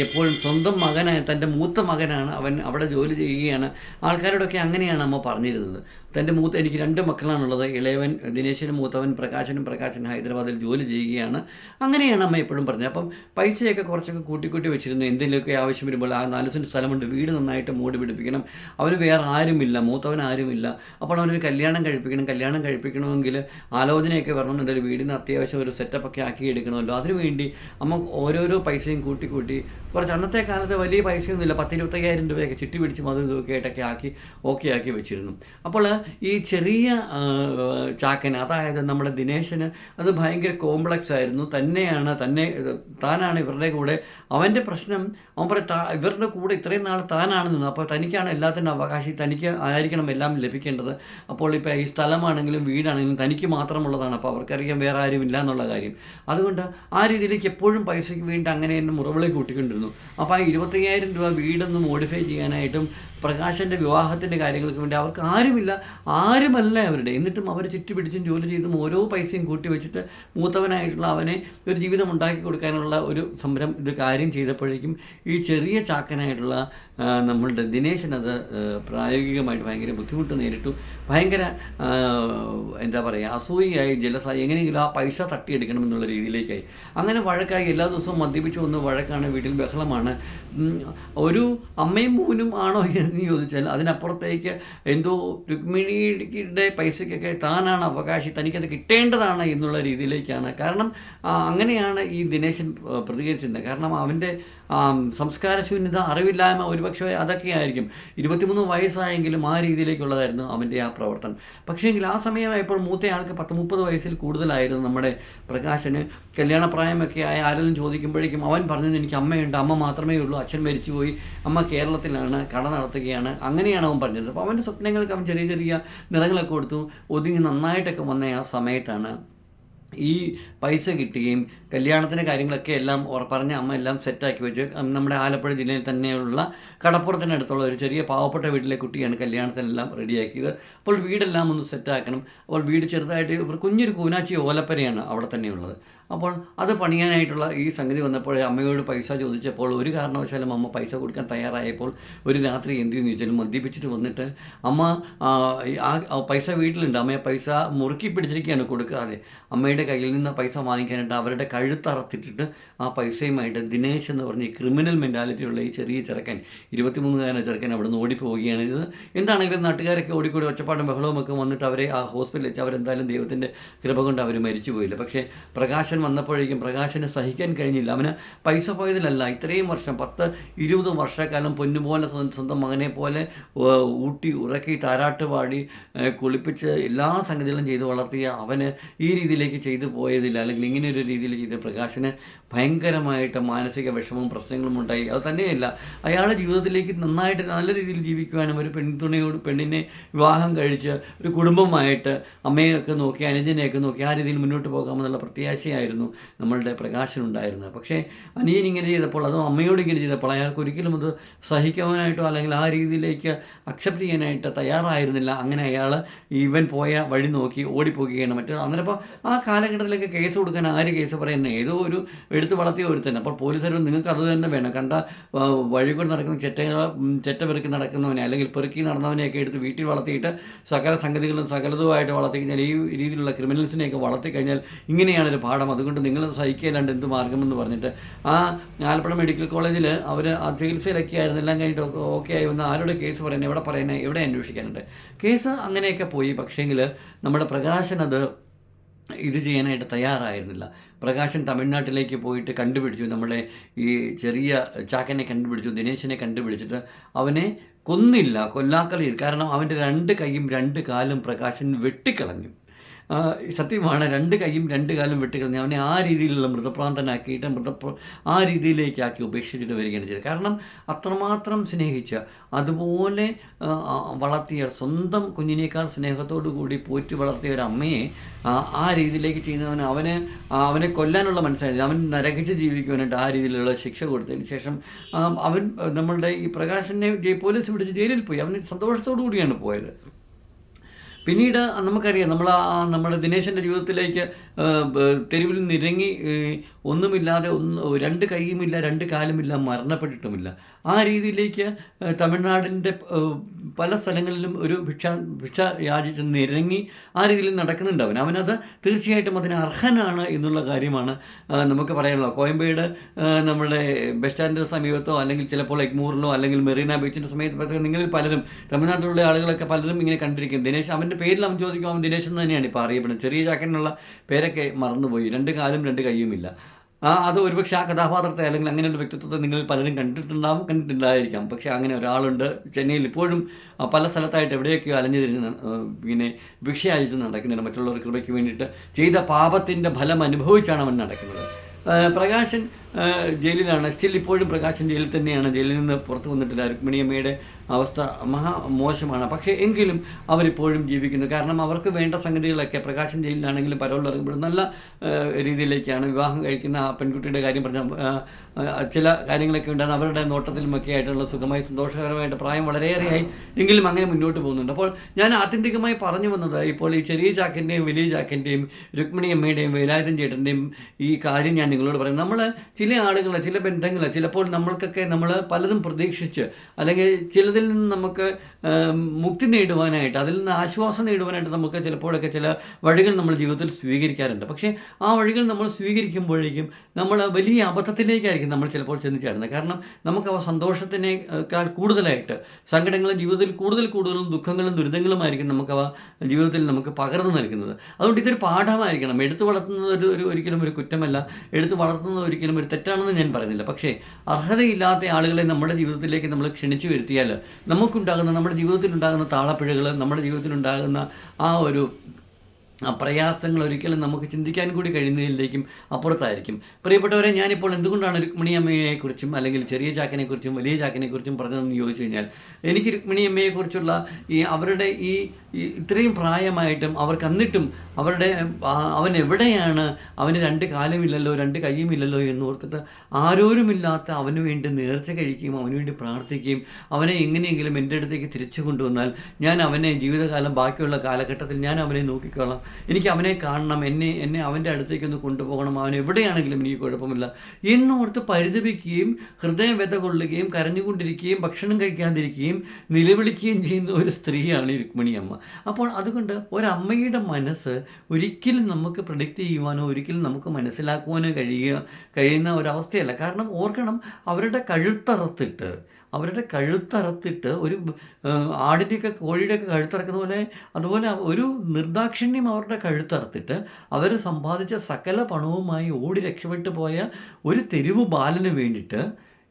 എപ്പോഴും സ്വന്തം മകനായ തന്റെ മൂത്ത മകനാണ് അവൻ അവിടെ ജോലി ചെയ്യുകയാണ്. ആൾക്കാരോടൊക്കെ അങ്ങനെയാണ് അമ്മ പറഞ്ഞിരുന്നത്. തന്റെ മൂത്ത എനിക്ക് രണ്ട് മക്കളാണുള്ളത്. ഇളയവൻ ദിനേശനും മൂത്തവൻ പ്രകാശനും പ്രകാശൻ ഹൈദരാബാദിൽ ജോലി ചെയ്യുകയാണ്. അങ്ങനെയാണ് അമ്മ എപ്പോഴും പറഞ്ഞത്. അപ്പം പൈസയൊക്കെ കുറച്ചൊക്കെ കൂട്ടി കൂട്ടി വെച്ചിരുന്നു. എന്തെങ്കിലുമൊക്കെ ആവശ്യം വരുമ്പോൾ ആ നാല് സെന്റ് സ്ഥലമുണ്ട്. വീട് നന്നായിട്ട് മൂടി പിടിപ്പിക്കണം. അവന് വേറെ ആരുമില്ല. മൂത്തവൻ ആരുമില്ല. അപ്പോൾ അവനൊരു കല്യാണം കഴിപ്പിക്കണം. കല്യാണം കഴിപ്പിക്കണമെങ്കിൽ ആലോചനയൊക്കെ വരണമെന്നുണ്ട്. ഒരു വീടിന് അത്യാവശ്യം ഒരു സെറ്റപ്പൊക്കെ ആക്കി എടുക്കണമല്ലോ. അതിനുവേണ്ടി അമ്മ ഓരോരോ പൈസയും കൂട്ടി കൂട്ടി കുറച്ച് അന്നത്തെ കാലത്ത് വലിയ പൈസയൊന്നുമില്ല. പത്തിരുപത്തയ്യായിരം രൂപയൊക്കെ ചിട്ടി പിടിച്ച് മധുരം ഇതൊക്കെ ആയിട്ടൊക്കെ ആക്കി ഓക്കെ ആക്കി വെച്ചിരുന്നു. അപ്പോൾ ഈ ചെറിയ ചാക്കന് അതായത് നമ്മുടെ ദിനേശന് അത് ഭയങ്കര കോംപ്ലക്സ് ആയിരുന്നു. തന്നെയാണ് തന്നെ താനാണ് ഇവരുടെ കൂടെ അവന്റെ പ്രശ്നം അവൻ പറയും ഇവരുടെ കൂടെ ഇത്രയും നാൾ താനാണ് നിന്നത് അപ്പോൾ തനിക്കാണ് എല്ലാത്തിന്റെ അവകാശി തനിക്ക് ആയിരിക്കണം എല്ലാം ലഭിക്കേണ്ടത്. അപ്പോൾ ഇപ്പോൾ ഈ സ്ഥലമാണെങ്കിലും വീടാണെങ്കിലും തനിക്ക് മാത്രമുള്ളതാണ്. അപ്പോൾ അവർക്കറിയാം വേറെ ആരും ഇല്ല എന്നുള്ള കാര്യം. അതുകൊണ്ട് ആ രീതിയിലേക്ക് എപ്പോഴും പൈസയ്ക്ക് വേണ്ടി അങ്ങനെ തന്നെ മുറവിളി കൂട്ടിക്കൊണ്ടിരുന്നു. അപ്പോൾ ആ ഇരുപത്തയ്യായിരം രൂപ വീടൊന്ന് മോഡിഫൈ ചെയ്യാനായിട്ടും പ്രകാശന്റെ വിവാഹത്തിന്റെ കാര്യങ്ങൾക്ക് വേണ്ടി അവർക്ക് ആരുമില്ല. ആരുമല്ല അവരുടെ. എന്നിട്ടും അവർ ചുറ്റുപിടിച്ചും ജോലി ചെയ്തും ഓരോ പൈസയും കൂട്ടി വെച്ചിട്ട് മൂത്തവനായിട്ടുള്ള അവനെ ഒരു ജീവിതം ഉണ്ടാക്കി കൊടുക്കാനുള്ള ഒരു സംരംഭം ഇത് കാര്യം ചെയ്തപ്പോഴേക്കും ഈ ചെറിയ ചാക്കനായിട്ടുള്ള നമ്മളുടെ ദിനേശനത് പ്രായോഗികമായിട്ട് ഭയങ്കര ബുദ്ധിമുട്ട് നേരിട്ടു. ഭയങ്കര എന്താ പറയുക അസൂയയായി ജലസായി എങ്ങനെയെങ്കിലും ആ പൈസ തട്ടിയെടുക്കണം എന്നുള്ള രീതിയിലേക്കായി. അങ്ങനെ വഴക്കായി എല്ലാ ദിവസവും മദ്യപിച്ചു വന്ന് വഴക്കാണ് വീട്ടിൽ ബഹളമാണ്. ഒരു അമ്മയും മോനും ആണോ എന്ന് ചോദിച്ചാൽ അതിനപ്പുറത്തേക്ക് എന്തോ രുക്മിണിയുടെ പൈസയ്ക്കൊക്കെ താനാണ് അവകാശി തനിക്കത് കിട്ടേണ്ടതാണ് എന്നുള്ള രീതിയിലേക്കാണ്. കാരണം അങ്ങനെയാണ് ഈ ദിനേശൻ പ്രതികരിച്ചിരുന്നത്. കാരണം അവന്റെ സംസ്കാരശൂന്യത അറിവില്ലായ്മ ഒരുപക്ഷെ അതൊക്കെ ആയിരിക്കും ഇരുപത്തിമൂന്ന് വയസ്സായെങ്കിലും ആ രീതിയിലേക്കുള്ളതായിരുന്നു അവന്റെ ആ പ്രവർത്തനം. പക്ഷേങ്കിൽ ആ സമയമായപ്പോൾ മൂത്തയാൾക്ക് പത്ത് മുപ്പത് വയസ്സിൽ കൂടുതലായിരുന്നു നമ്മുടെ പ്രകാശന്. കല്യാണപ്രായമൊക്കെ ആയ ആരെങ്കിലും ചോദിക്കുമ്പോഴേക്കും അവൻ പറഞ്ഞത് എനിക്ക് അമ്മയുണ്ട് അമ്മ മാത്രമേ ഉള്ളൂ അച്ഛൻ മരിച്ചുപോയി അമ്മ കേരളത്തിലാണ് കട നടത്തുകയാണ് അങ്ങനെയാണ് അവൻ പറഞ്ഞത്. അപ്പോൾ അവന്റെ സ്വപ്നങ്ങൾക്ക് അവൻ ചെറിയ ചെറിയ നിറങ്ങളൊക്കെ കൊടുത്തു. ഒതുങ്ങി നന്നായിട്ടൊക്കെ വന്ന ആ സമയത്താണ് ഈ പൈസ കിട്ടുകയും കല്യാണത്തിന്റെ കാര്യങ്ങളൊക്കെ എല്ലാം പറഞ്ഞ അമ്മ എല്ലാം സെറ്റാക്കി വെച്ച്. നമ്മുടെ ആലപ്പുഴ ജില്ലയിൽ തന്നെയുള്ള കടപ്പുറത്തിനടുത്തുള്ള ഒരു ചെറിയ പാവപ്പെട്ട വീട്ടിലെ കുട്ടിയാണ് കല്യാണത്തിനെല്ലാം റെഡിയാക്കിയത് അപ്പോൾ വീടെല്ലാം ഒന്ന് സെറ്റാക്കണം അപ്പോൾ വീട് ചെറുതായിട്ട് ഒരു കുഞ്ഞൊരു കൂനാച്ചി ഓലപ്പരയാണ് അവിടെ തന്നെയുള്ളത്. അപ്പോൾ അത് പണിയാനായിട്ടുള്ള ഈ സംഗതി വന്നപ്പോൾ അമ്മയോട് പൈസ ചോദിച്ചപ്പോൾ ഒരു കാരണവശാലും അമ്മ പൈസ കൊടുക്കാൻ തയ്യാറായപ്പോൾ ഒരു രാത്രി എന്ത് ചെയ്യുന്നു ചോദിച്ചാൽ മദ്യപിച്ചിട്ട് വന്നിട്ട് അമ്മ ആ, പൈസ വീട്ടിലുണ്ട്. അമ്മയെ പൈസ മുറുക്കി പിടിച്ചിരിക്കുകയാണ് കൊടുക്കാതെ. അമ്മയുടെ കയ്യിൽ നിന്ന് പൈസ വാങ്ങിക്കാനായിട്ട് അവരുടെ കഴുത്തറത്തിട്ടിട്ട് ആ പൈസയുമായിട്ട് ദിനേശ് എന്ന് പറഞ്ഞ ഈ ക്രിമിനൽ മെന്റാലിറ്റിയുള്ള ഈ ചെറിയ ചെറുക്കൻ ഇരുപത്തിമൂന്നുകാരൻ ചെറുക്കൻ അവിടെ നിന്ന് ഓടിപ്പോവുകയാണ് ഇത് എന്താണെങ്കിലും നാട്ടുകാരൊക്കെ ഓടിക്കൂടി ഒച്ചപ്പാടും ബഹളവും ഒക്കെ വന്നിട്ട് അവരെ ആ ഹോസ്പിറ്റലിൽ വെച്ച് അവരെന്തായാലും ദൈവത്തിന്റെ കൃപ കൊണ്ട് അവർ മരിച്ചു പോയില്ല. പക്ഷേ പ്രകാശൻ വന്നപ്പോഴേക്കും പ്രകാശനെ സഹിക്കാൻ കഴിഞ്ഞില്ല. അവന് പൈസ പോയതിലല്ല. ഇത്രയും വർഷം പത്ത് ഇരുപത് വർഷക്കാലം പൊന്നുപോലെ സ്വ- സ്വന്തം മകനെ പോലെ ഊട്ടി ഉറക്കി താരാട്ട് പാടി കുളിപ്പിച്ച് എല്ലാ സംഗതികളും ചെയ്ത് വളർത്തിയ അവന് ഈ രീതിയിലേക്ക് ചെയ്തു പോയതില്ല. അല്ലെങ്കിൽ ഇങ്ങനെ ഒരു രീതിയിൽ ചെയ്ത പ്രകാശന് ഭയങ്കരമായിട്ട് മാനസിക വിഷമവും പ്രശ്നങ്ങളും ഉണ്ടായി. അത് തന്നെയല്ല അയാളുടെ ജീവിതത്തിലേക്ക് നന്നായിട്ട് നല്ല രീതിയിൽ ജീവിക്കുവാനും ഒരു പെൺതുണയോട് പെണ്ണിനെ വിവാഹം കഴിച്ച് ഒരു കുടുംബമായിട്ട് അമ്മയൊക്കെ നോക്കി അനുജനെയൊക്കെ നോക്കി ആ രീതിയിൽ മുന്നോട്ട് പോകാമെന്നുള്ള പ്രത്യാശയായിരുന്നു നമ്മളുടെ പ്രകാശനുണ്ടായിരുന്നത്. പക്ഷേ അനിയൻ ഇങ്ങനെ ചെയ്തപ്പോൾ അതോ അമ്മയോട് ഇങ്ങനെ ചെയ്തപ്പോൾ അയാൾക്ക് ഒരിക്കലും അത് സഹിക്കുവാനായിട്ടോ അല്ലെങ്കിൽ ആ രീതിയിലേക്ക് അക്സെപ്റ്റ് ചെയ്യാനായിട്ട് തയ്യാറായിരുന്നില്ല. അങ്ങനെ അയാൾ ഇവൻ പോയ വഴി നോക്കി ഓടിപ്പോകുകയാണ് മറ്റേ അന്നേരം അപ്പോൾ ആ കാലഘട്ടത്തിലേക്ക് കേസ് കൊടുക്കാൻ ആര് കേസ് പറയുന്നത് ഏതോ ഒരു എടുത്ത് വളർത്തിയ ഒരുത്തന്നെ അപ്പോൾ പോലീസുകാർ നിങ്ങൾക്ക് അത് തന്നെ വേണം. കണ്ട വഴി നടക്കുന്ന ചെറ്റ ചെറ്റ പെറുക്കി നടക്കുന്നവനെ അല്ലെങ്കിൽ പെറുക്കി നടന്നവനെയൊക്കെ എടുത്ത് വീട്ടിൽ വളർത്തിയിട്ട് സകല സംഗതികളും സകലതുമായിട്ട് വളർത്തി കഴിഞ്ഞാൽ ഈ രീതിയിലുള്ള ക്രിമിനൽസിനെയൊക്കെ വളർത്തി കഴിഞ്ഞാൽ ഇങ്ങനെയാണ് ഒരു പാഠം. അതുകൊണ്ട് നിങ്ങൾ സഹിക്കുകയല്ലാണ്ട് എന്ത് മാർഗമെന്ന് പറഞ്ഞിട്ട്. ആ ആലപ്പുഴ മെഡിക്കൽ കോളേജിൽ അവർ ആ ചികിത്സയിലൊക്കെ ആയിരുന്നു. എല്ലാം കഴിഞ്ഞിട്ട് ഓക്കെ ആയി വന്ന് ആരോട് കേസ് പറയുന്നത് എവിടെ പറയുന്നത് എവിടെ അന്വേഷിക്കാനുണ്ട്. കേസ് അങ്ങനെയൊക്കെ പോയി. പക്ഷേങ്കിൽ നമ്മുടെ പ്രകാശൻ അത് ഇത് ചെയ്യാനായിട്ട് തയ്യാറായിരുന്നില്ല. പ്രകാശൻ തമിഴ്നാട്ടിലേക്ക് പോയിട്ട് കണ്ടുപിടിച്ചു. നമ്മുടെ ഈ ചെറിയ ചാക്കനെ കണ്ടുപിടിച്ചു ദിനേശിനെ കണ്ടുപിടിച്ചിട്ട് അവനെ കൊന്നില്ല കൊല്ലാക്കളിയിൽ. കാരണം അവന്റെ രണ്ട് കൈയും രണ്ട് കാലും പ്രകാശൻ വെട്ടിക്കളഞ്ഞു. സത്യമാണ്. രണ്ട് കൈയും രണ്ട് കാലും വെട്ടിക്കളഞ്ഞ് അവനെ ആ രീതിയിലുള്ള മൃതപ്രാന്തനാക്കിയിട്ട് മൃതപ്ര ആ രീതിയിലേക്കാക്കി ഉപേക്ഷിച്ചിട്ട് വരികയാണ് ചെയ്തത്. കാരണം അത്രമാത്രം സ്നേഹിച്ച അതുപോലെ വളർത്തിയ സ്വന്തം കുഞ്ഞിനേക്കാൾ സ്നേഹത്തോടു കൂടി പോറ്റി വളർത്തിയ ഒരു അമ്മയെ ആ, രീതിയിലേക്ക് ചെയ്യുന്നവന് അവന് അവനെ കൊല്ലാനുള്ള മനസ്സിലായി അവൻ നരകിച്ച് ജീവിക്കുവാനായിട്ട് ആ രീതിയിലുള്ള ശിക്ഷ കൊടുത്തതിന് ശേഷം അവൻ നമ്മളുടെ ഈ പ്രകാശനെ പോലീസ് പിടിച്ച് ജയിലിൽ പോയി. അവന് സന്തോഷത്തോടു കൂടിയാണ് പോയത്. പിന്നീട് നമുക്കറിയാം നമ്മൾ നമ്മുടെ ദിനേശന്റെ ജീവിതത്തിലേക്ക് തെരുവിൽ ഏ, ഒന്നുമില്ലാതെ ഒന്ന് രണ്ട് കൈയുമില്ല രണ്ട് കാലുമില്ല മരണപ്പെട്ടിട്ടുമില്ല. ആ രീതിയിലേക്ക് തമിഴ്നാടിന്റെ പല സ്ഥലങ്ങളിലും ഒരു ഭിക്ഷ ഭിക്ഷ യാചിച്ച് നിരങ്ങി ആ രീതിയിൽ നടക്കുന്നുണ്ട് അവൻ അവനത് തീർച്ചയായിട്ടും അതിന് അർഹനാണ് എന്നുള്ള കാര്യമാണ് നമുക്ക് പറയാനുള്ളത്. കോയമ്പേട് നമ്മുടെ ബസ് സ്റ്റാൻഡിന്റെ സമീപത്തോ അല്ലെങ്കിൽ ചിലപ്പോൾ എഗ്മൂറിലോ അല്ലെങ്കിൽ മെറീന ബീച്ചിന്റെ സമയത്ത് നിങ്ങളിൽ പലരും തമിഴ്നാട്ടിലുള്ള ആളുകളൊക്കെ പലരും ഇങ്ങനെ കണ്ടിരിക്കും. ദിനേശ് അവന്റെ പേരിൽ അവൻ ചോദിക്കും അവൻ ദിനേശ് എന്ന് തന്നെയാണ്? ഇപ്പോൾ അറിയപ്പെടുന്നത്. ചെറിയ ചാക്കനുള്ള പേരൊക്കെ മറന്നുപോയി. രണ്ട് കാലും രണ്ട് കൈയുമില്ല. അത് ഒരുപക്ഷെ ആ കഥാപാത്രത്തെ അല്ലെങ്കിൽ അങ്ങനെ ഒരു വ്യക്തിത്വത്തെ നിങ്ങൾ പലരും കണ്ടിട്ടുണ്ടാവും കണ്ടിട്ടുണ്ടായിരിക്കാം പക്ഷേ അങ്ങനെ ഒരാളുണ്ട് ചെന്നൈയിൽ ഇപ്പോഴും പല സ്ഥലത്തായിട്ട് എവിടെയൊക്കെയോ അലഞ്ഞു തിരിഞ്ഞ് പിന്നെ ഭിക്ഷയായിട്ട് നടക്കുന്നുണ്ട്. മറ്റുള്ളവർ കൃപയ്ക്ക് വേണ്ടിയിട്ട് ചെയ്ത പാപത്തിന്റെ ഫലം അനുഭവിച്ചാണ് അവൻ നടക്കുന്നത്. പ്രകാശൻ ജയിലിലാണ്. സ്റ്റിൽ ഇപ്പോഴും പ്രകാശൻ ജയിലിൽ തന്നെയാണ്. ജയിലിൽ നിന്ന് പുറത്തു വന്നിട്ടില്ല. രുക്മിണിയമ്മയുടെ അവസ്ഥ മഹാ മോശമാണ്. പക്ഷേ എങ്കിലും അവരിപ്പോഴും ജീവിക്കുന്നു. കാരണം അവർക്ക് വേണ്ട സംഗതികളൊക്കെ പ്രകാശൻ ജയിലിലാണെങ്കിലും പരോളിൽ ഇറങ്ങുമ്പോൾ നല്ല രീതിയിലേക്കാണ് വിവാഹം കഴിക്കുന്ന ആ പെൺകുട്ടിയുടെ കാര്യം പറഞ്ഞ ചില കാര്യങ്ങളൊക്കെ ഉണ്ടാകും അവരുടെ നോട്ടത്തിലുമൊക്കെ ആയിട്ടുള്ള സുഖമായി സന്തോഷകരമായിട്ട് പ്രായം വളരെയേറെയായി. എങ്കിലും അങ്ങനെ മുന്നോട്ട് പോകുന്നുണ്ട്. അപ്പോൾ ഞാൻ ആത്യന്തികമായി പറഞ്ഞു വന്നത് ഇപ്പോൾ ഈ ചെറിയ ചാക്കിന്റെയും വലിയ ചാക്കിന്റെയും രുക്മിണിയമ്മയുടെയും വേലായുധൻ ചേട്ടന്റെയും ഈ കാര്യം ഞാൻ നിങ്ങളോട് പറയുന്നത് നമ്മൾ ചില ആളുകൾ ചില ബന്ധങ്ങൾ ചിലപ്പോൾ നമ്മൾക്കൊക്കെ നമ്മൾ പലതും പ്രതീക്ഷിച്ച് അല്ലെങ്കിൽ ചിലതിൽ നിന്ന് നമുക്ക് മുക്തി നേടുവാനായിട്ട് അതിൽ നിന്ന് ആശ്വാസം നേടുവാനായിട്ട് നമുക്ക് ചിലപ്പോഴൊക്കെ ചില വഴികൾ നമ്മൾ ജീവിതത്തിൽ സ്വീകരിക്കാറുണ്ട്. പക്ഷേ ആ വഴികൾ നമ്മൾ സ്വീകരിക്കുമ്പോഴേക്കും നമ്മൾ വലിയ അബദ്ധത്തിലേക്കായിരിക്കും നമ്മൾ ചിലപ്പോൾ ചെന്ന് ചേരുന്നത്. കാരണം നമുക്ക് അവ സന്തോഷത്തിനേക്കാൾ കൂടുതലായിട്ട് സങ്കടങ്ങളും ജീവിതത്തിൽ കൂടുതൽ കൂടുതലും ദുഃഖങ്ങളും ദുരിതങ്ങളുമായിരിക്കും നമുക്കവ ജീവിതത്തിൽ നമുക്ക് പകർന്നു നൽകുന്നത്. അതുകൊണ്ട് ഇതൊരു പാഠമായിരിക്കണം. എടുത്തു വളർത്തുന്നത് ഒരു ഒരിക്കലും ഒരു കുറ്റമല്ല. എടുത്തു വളർത്തുന്നത് ഒരിക്കലും ഒരു തെറ്റാണെന്ന് ഞാൻ പറയുന്നില്ല. പക്ഷേ അർഹതയില്ലാത്ത ആളുകളെ നമ്മുടെ ജീവിതത്തിലേക്ക് നമ്മൾ ക്ഷണിച്ചു വരുത്തിയാൽ നമുക്കുണ്ടാകുന്ന നമ്മുടെ ജീവിതത്തിലുണ്ടാകുന്ന താളപ്പിഴകൾ നമ്മുടെ ജീവിതത്തിലുണ്ടാകുന്ന ആ ഒരു പ്രയാസങ്ങൾ ഒരിക്കലും നമുക്ക് ചിന്തിക്കാൻ കൂടി കഴിയുന്നതിലേക്കും അപ്പുറത്തായിരിക്കും. പ്രിയപ്പെട്ടവരെ ഞാനിപ്പോൾ എന്തുകൊണ്ടാണ് രുക്മിണിയമ്മയെക്കുറിച്ചും അല്ലെങ്കിൽ ചെറിയ ചാക്കിനെക്കുറിച്ചും വലിയ ചാക്കിനെക്കുറിച്ചും പറഞ്ഞതെന്ന് ചോദിച്ചു കഴിഞ്ഞാൽ എനിക്ക് രുക്മിണിയമ്മയെക്കുറിച്ചുള്ള ഈ അവരുടെ ഈ ഇത്രയും പ്രായമായിട്ടും അവർക്ക് എന്നിട്ടും അവരുടെ അവൻ എവിടെയാണ്? അവന് രണ്ട് കാലുമില്ലല്ലോ രണ്ട് കൈയുമില്ലല്ലോ എന്ന് ഓർത്തിട്ട് ആരോരുമില്ലാത്ത അവന് വേണ്ടി നേർച്ച കഴിക്കുകയും അവന് വേണ്ടി പ്രാർത്ഥിക്കുകയും അവനെ എങ്ങനെയെങ്കിലും എന്റെ അടുത്തേക്ക് തിരിച്ചു കൊണ്ടുവന്നാൽ ഞാൻ അവനെ ജീവിതകാലം ബാക്കിയുള്ള കാലഘട്ടത്തിൽ ഞാൻ അവനെ നോക്കിക്കോളാം. എനിക്ക് അവനെ കാണണം എന്നെ എന്നെ അവന്റെ അടുത്തേക്കൊന്ന് കൊണ്ടുപോകണം അവൻ എവിടെയാണെങ്കിലും എനിക്ക് കുഴപ്പമില്ല എന്നോർത്ത് പരിതപിക്കുകയും ഹൃദയം വ്യത കൊള്ളുകയും കരഞ്ഞുകൊണ്ടിരിക്കുകയും ഭക്ഷണം കഴിക്കാതിരിക്കുകയും നിലവിളിക്കുകയും ചെയ്യുന്ന ഒരു സ്ത്രീയാണ് ഈ രുക്മിണിയമ്മ. അപ്പോൾ അതുകൊണ്ട് ഒരമ്മയുടെ മനസ്സ് ഒരിക്കലും നമുക്ക് പ്രൊഡിക്റ്റ് ചെയ്യുവാനോ ഒരിക്കലും നമുക്ക് മനസ്സിലാക്കുവാനോ കഴിയുക കഴിയുന്ന ഒരവസ്ഥയല്ല. കാരണം ഓർക്കണം അവരുടെ കഴുത്തറത്തിട്ട് അവരുടെ കഴുത്തറത്തിട്ട് ഒരു ആടിന്റെയൊക്കെ കോഴിയുടെയൊക്കെ കഴുത്തറക്കുന്ന പോലെ അതുപോലെ ഒരു നിർദാക്ഷിണ്യം അവരുടെ കഴുത്തറത്തിട്ട് അവർ സമ്പാദിച്ച സകല പണവുമായി ഓടി രക്ഷപ്പെട്ടു പോയ ഒരു തെരുവ് ബാലന് വേണ്ടിയിട്ട്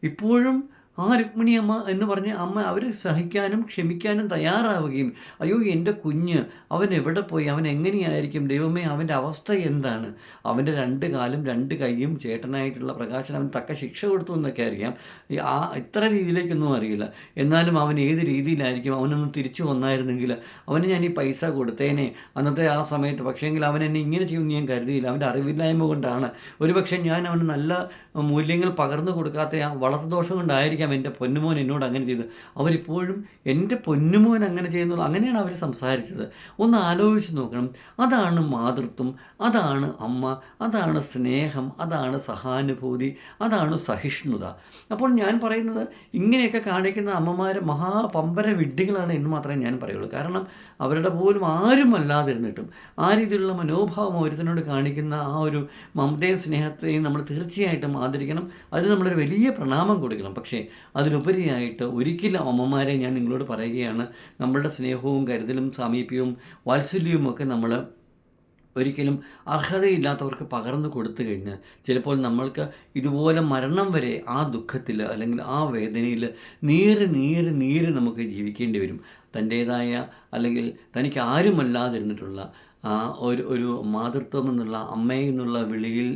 ഇപ്പോഴും ആ രുക്മിണിയമ്മ എന്ന് പറഞ്ഞ് അമ്മ അവർ സഹിക്കാനും ക്ഷമിക്കാനും തയ്യാറാവുകയും അയ്യോ എന്റെ കുഞ്ഞ് അവൻ എവിടെ പോയി? അവൻ എങ്ങനെയായിരിക്കും? ദൈവമേ അവന്റെ അവസ്ഥ എന്താണ്? അവന്റെ രണ്ട് കാലും രണ്ട് കൈയും ചേട്ടനായിട്ടുള്ള പ്രകാശൻ അവൻ തക്ക ശിക്ഷ കൊടുത്തു എന്നൊക്കെ അറിയാം. ആ ഇത്ര രീതിയിലേക്കൊന്നും അറിയില്ല. എന്നാലും അവൻ ഏത് രീതിയിലായിരിക്കും? അവനൊന്ന് തിരിച്ചു വന്നായിരുന്നെങ്കിൽ അവന് ഞാൻ ഈ പൈസ കൊടുത്തേനെ. അന്നത്തെ ആ സമയത്ത് പക്ഷേങ്കിൽ അവൻ എന്നെ ഇങ്ങനെ ചെയ്യുമെന്ന് ഞാൻ കരുതിയില്ല. അവന്റെ അറിവില്ലായ്മ കൊണ്ടാണ്. ഒരുപക്ഷെ ഞാൻ അവന് നല്ല മൂല്യങ്ങൾ പകർന്നു കൊടുക്കാത്ത ആ വളർത്തുദോഷം കൊണ്ടായിരിക്കാം എന്റെ പൊന്നുമോൻ എന്നോട് അങ്ങനെ ചെയ്തത്. അവരിപ്പോഴും എന്റെ പൊന്നുമോൻ അങ്ങനെ ചെയ്യുന്നുള്ളൂ അങ്ങനെയാണ് അവർ സംസാരിച്ചത്. ഒന്ന് ആലോചിച്ച് നോക്കണം. അതാണ് മാതൃത്വം അതാണ് അമ്മ അതാണ് സ്നേഹം അതാണ് സഹാനുഭൂതി അതാണ് സഹിഷ്ണുത. അപ്പോൾ ഞാൻ പറയുന്നത് ഇങ്ങനെയൊക്കെ കാണിക്കുന്ന അമ്മമാർ മഹാപമ്പര വിഡ്ഢികളാണ് എന്ന് മാത്രമേ ഞാൻ പറയുള്ളൂ. കാരണം അവരുടെ പോലും ആരും അല്ലാതിരുന്നിട്ടും ആ രീതിയിലുള്ള മനോഭാവം ഒരുത്തിനോട് കാണിക്കുന്ന ആ ഒരു മമതയും സ്നേഹത്തെയും നമ്മൾ തീർച്ചയായിട്ടും ആദരിക്കണം. അതിന് നമ്മളൊരു വലിയ പ്രണാമം കൊടുക്കണം. പക്ഷേ അതിലുപരിയായിട്ട് ഒരിക്കലും അമ്മമാരെ ഞാൻ നിങ്ങളോട് പറയുകയാണ്. നമ്മളുടെ സ്നേഹവും കരുതലും സാമീപ്യവും വാത്സല്യവും ഒക്കെ നമ്മൾ ഒരിക്കലും അർഹതയില്ലാത്തവർക്ക് പകർന്നു കൊടുത്തു കഴിഞ്ഞാൽ ചിലപ്പോൾ നമ്മൾക്ക് ഇതുപോലെ മരണം വരെ ആ ദുഃഖത്തിൽ അല്ലെങ്കിൽ ആ വേദനയിൽ നീര് നീര് നീര് നമുക്ക് ജീവിക്കേണ്ടി വരും. തന്റേതായ അല്ലെങ്കിൽ തനിക്ക് ആരുമല്ലാതിരുന്നിട്ടുള്ള ആ ഒരു ഒരു മാതൃത്വം എന്നുള്ള അമ്മയിൽ നിന്നുള്ള വിളിയിൽ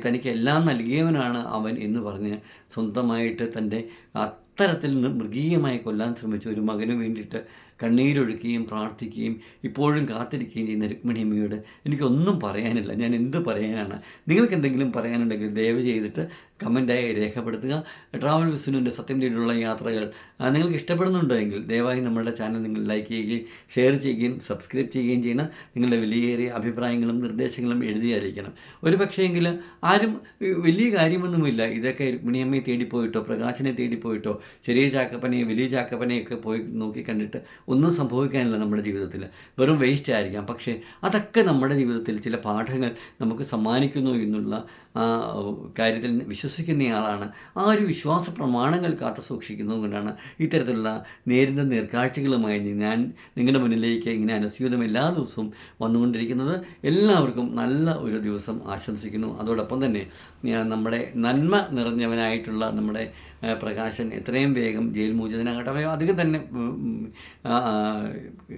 തനിക്ക് എല്ലാം നൽകിയവനാണ് അവൻ എന്ന് പറഞ്ഞ് സ്വന്തമായിട്ട് തന്റെ അത്തരത്തിൽ മൃഗീയമായി കൊല്ലാൻ ശ്രമിച്ച ഒരു മകന് വേണ്ടിയിട്ട് കണ്ണീരൊഴുക്കുകയും പ്രാർത്ഥിക്കുകയും ഇപ്പോഴും കാത്തിരിക്കുകയും ചെയ്യുന്ന രുക്മിണിയമ്മയോട് എനിക്കൊന്നും പറയാനില്ല. ഞാൻ എന്ത് പറയാനാണ്? നിങ്ങൾക്ക് എന്തെങ്കിലും പറയാനുണ്ടെങ്കിൽ ദയവ് ചെയ്തിട്ട് കമന്റായി രേഖപ്പെടുത്തുക. ട്രാവൽ വിസുനുവിന്റെ സത്യം തേടിയുള്ള യാത്രകൾ നിങ്ങൾക്ക് ഇഷ്ടപ്പെടുന്നുണ്ടെങ്കിൽ ദയവായി നമ്മുടെ ചാനൽ നിങ്ങൾ ലൈക്ക് ചെയ്യുകയും ഷെയർ ചെയ്യുകയും സബ്സ്ക്രൈബ് ചെയ്യുകയും ചെയ്യണം. നിങ്ങളുടെ വിലയേറിയ അഭിപ്രായങ്ങളും നിർദ്ദേശങ്ങളും എഴുതി അറിയിക്കണം. ഒരു പക്ഷേങ്കിൽ ആരും വലിയ കാര്യമൊന്നുമില്ല. ഇതൊക്കെ രുക്മിണിയമ്മയെ തേടിപ്പോയിട്ടോ പ്രകാശനെ തേടിപ്പോയിട്ടോ ചെറിയ ചാക്കപ്പനെയും വലിയ ചാക്കപ്പനെയൊക്കെ പോയി നോക്കി കണ്ടിട്ട് ഒന്നും സംഭവിക്കാനില്ല നമ്മുടെ ജീവിതത്തിൽ. വെറും വേസ്റ്റ് ആയിരിക്കാം. പക്ഷേ അതൊക്കെ നമ്മുടെ ജീവിതത്തിൽ ചില പാഠങ്ങൾ നമുക്ക് സമ്മാനിക്കുന്നു എന്നുള്ള കാര്യത്തിൽ വിശ്വസിക്കുന്നയാളാണ്. ആ ഒരു വിശ്വാസ പ്രമാണങ്ങൾ കാത്തു സൂക്ഷിക്കുന്നത് കൊണ്ടാണ് ഇത്തരത്തിലുള്ള നേരിന്റെ നേർക്കാഴ്ചകളുമായി ഞാൻ നിങ്ങളുടെ മുന്നിലേക്ക് ഇങ്ങനെ അനുസ്യൂതം എല്ലാ ദിവസവും വന്നുകൊണ്ടിരിക്കുന്നത്. എല്ലാവർക്കും നല്ല ഒരു ദിവസം ആശംസിക്കുന്നു. അതോടൊപ്പം തന്നെ നമ്മുടെ നന്മ നിറഞ്ഞവനായിട്ടുള്ള നമ്മുടെ പ്രകാശൻ എത്രയും വേഗം ജയിൽ മോചിതനാകട്ടെ. അധികം തന്നെ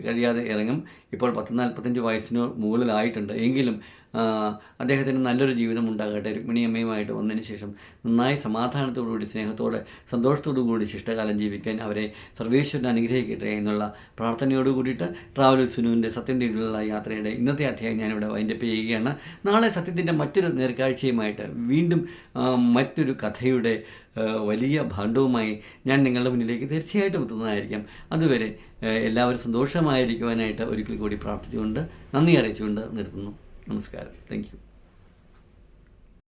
കഴിയാതെ ഇറങ്ങും. ഇപ്പോൾ പത്ത് നാൽപ്പത്തഞ്ച് വയസ്സിന് മുകളിലായിട്ടുണ്ട്. എങ്കിലും അദ്ദേഹത്തിന് നല്ലൊരു ജീവിതം ഉണ്ടാകട്ടെ. രുക്മിണിയമ്മയുമായിട്ട് വന്നതിന് ശേഷം നന്നായി സമാധാനത്തോടുകൂടി സ്നേഹത്തോടെ സന്തോഷത്തോടു കൂടി ശിഷ്ടകാലം ജീവിക്കാൻ അവരെ സർവേശ്വരൻ അനുഗ്രഹിക്കട്ടെ എന്നുള്ള പ്രാർത്ഥനയോട് കൂടിയിട്ട് ട്രാവൽ സുനുവിന്റെ സത്യന്റെ തേടിയുള്ള യാത്രയുടെ ഇന്നത്തെ അധ്യായം ഞാനിവിടെ വൈൻഡപ്പ് ചെയ്യുകയാണ്. നാളെ സത്യത്തിന്റെ മറ്റൊരു നേർക്കാഴ്ചയുമായിട്ട് വീണ്ടും മറ്റൊരു കഥയുടെ വലിയ ഭാണ്ഡവുമായി ഞാൻ നിങ്ങളുടെ മുന്നിലേക്ക് തീർച്ചയായിട്ടും എത്തുന്നതായിരിക്കാം. അതുവരെ എല്ലാവരും സന്തോഷമായിരിക്കുവാനായിട്ട് ഒരിക്കൽ കൂടി പ്രാർത്ഥിച്ചുകൊണ്ട് നന്ദി അറിയിച്ചുകൊണ്ട് നിർത്തുന്നു. നമസ്കാരം താങ്ക് യു